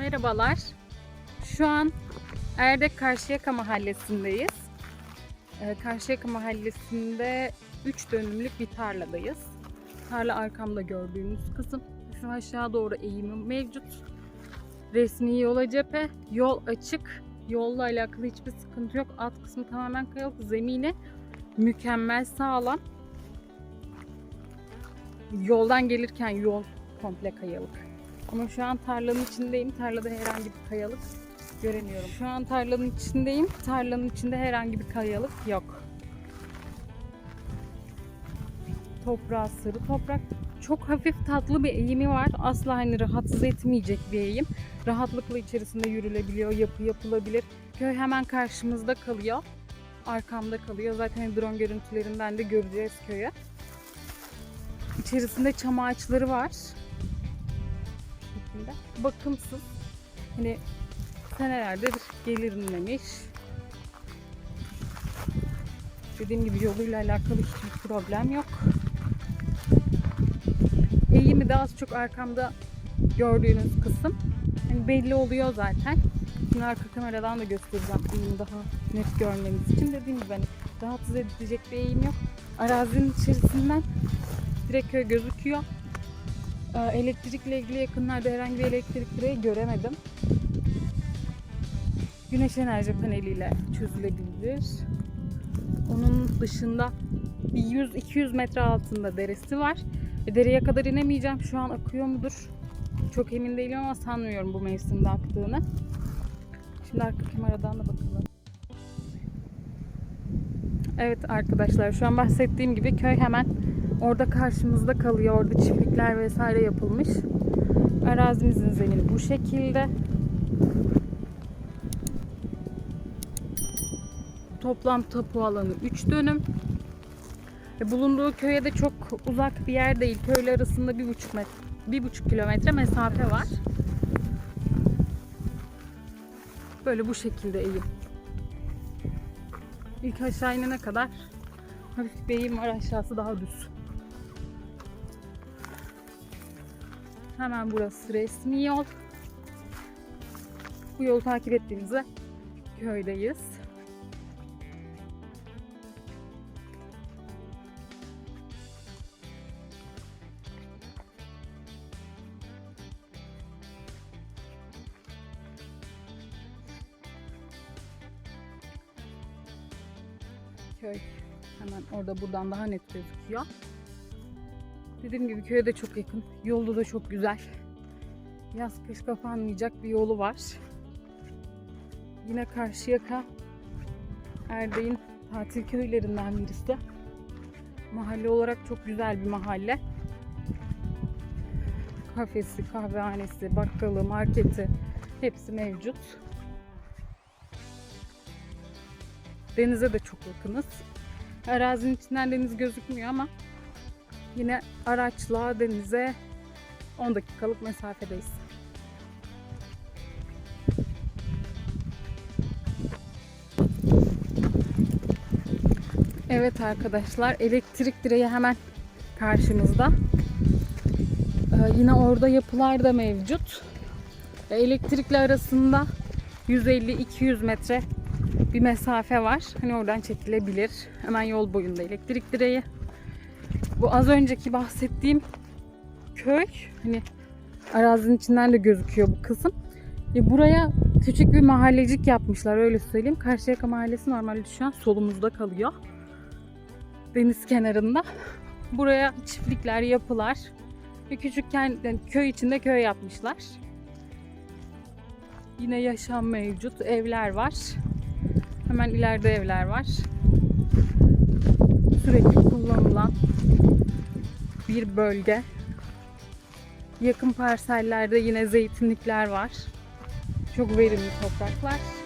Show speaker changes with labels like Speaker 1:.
Speaker 1: Merhabalar. Şu an Erdek Karşıyaka mahallesindeyiz. Ee, Karşıyaka mahallesinde 3 dönümlük bir tarladayız. Tarla arkamda gördüğünüz kısım. Şu aşağı doğru eğimi mevcut. Resmi yola cephe, yol açık. Yolla alakalı hiçbir sıkıntı yok. Alt kısmı tamamen kayalık. Zemini mükemmel sağlam. Yoldan gelirken yol komple kayalık. Ama şu an tarlanın içindeyim. Tarlada herhangi bir kayalık göremiyorum. Şu an tarlanın içindeyim. Tarlanın içinde herhangi bir kayalık yok. Toprağı sarı toprak. Çok hafif tatlı bir eğimi var. Asla hani rahatsız etmeyecek bir eğim. Rahatlıkla içerisinde yürülebiliyor, yapı yapılabilir. Köy hemen karşımızda kalıyor. Arkamda kalıyor. Zaten drone görüntülerinden de göreceğiz köyü. İçerisinde çam ağaçları var. Şekilde. Bakımsız. Hani senelerdir gelinmemiş. Dediğim gibi yoluyla alakalı hiçbir problem yok. Eğimi de az çok arkamda gördüğünüz kısım. Hani belli oluyor zaten. Şimdi arka kameradan da göstereceğim eğimi daha net görmeniz için. Dediğim gibi hani rahatsız edecek bir eğim yok. Arazinin içerisinden direkt köy gözüküyor. Ee, Elektrikle ilgili yakınlarda herhangi bir elektrik direği göremedim. Güneş enerji paneliyle çözülebilir. Onun dışında bir 100-200 metre altında deresi var. E, dereye kadar inemeyeceğim. Şu an akıyor mudur? Çok emin değilim ama sanmıyorum bu mevsimde aktığını. Şimdi arka kameradan da bakalım. Evet arkadaşlar şu an bahsettiğim gibi köy hemen orada karşımızda kalıyor. Orada çiftlikler vesaire yapılmış. Arazimizin zemini bu şekilde. Toplam tapu alanı 3 dönüm. Ve bulunduğu köye de çok uzak bir yer değil. Köyle arasında bir buçuk metre, bir buçuk kilometre mesafe var. Böyle bu şekilde eğim. İlk aşağı inene kadar hafif bir eğim var. Aşağısı daha düz. Hemen burası resmi yol. Bu yolu takip ettiğimizde köydeyiz. köy. Hemen orada buradan daha net gözüküyor. Dediğim gibi köye de çok yakın. Yolu da çok güzel. Yaz kış kapanmayacak bir yolu var. Yine Karşıyaka Erdek'in tatil köylerinden birisi. Mahalle olarak çok güzel bir mahalle. Kafesi, kahvehanesi, bakkalı, marketi hepsi mevcut. Denize de çok yakınız. Arazinin içinden deniz gözükmüyor ama yine araçla denize 10 dakikalık mesafedeyiz. Evet arkadaşlar elektrik direği hemen karşımızda. Ee, yine orada yapılar da mevcut. Elektrikle arasında 150-200 metre bir mesafe var. Hani oradan çekilebilir. Hemen yol boyunda elektrik direği. Bu az önceki bahsettiğim köy hani arazinin içinden de gözüküyor bu kısım. E buraya küçük bir mahallecik yapmışlar öyle söyleyeyim. Karşıyaka Mahallesi normalde şu an solumuzda kalıyor. Deniz kenarında. Buraya çiftlikler, yapılar ve küçükken yani köy içinde köy yapmışlar. Yine yaşam mevcut, evler var. Hemen ileride evler var. Sürekli kullanılan bir bölge. Yakın parsellerde yine zeytinlikler var. Çok verimli topraklar.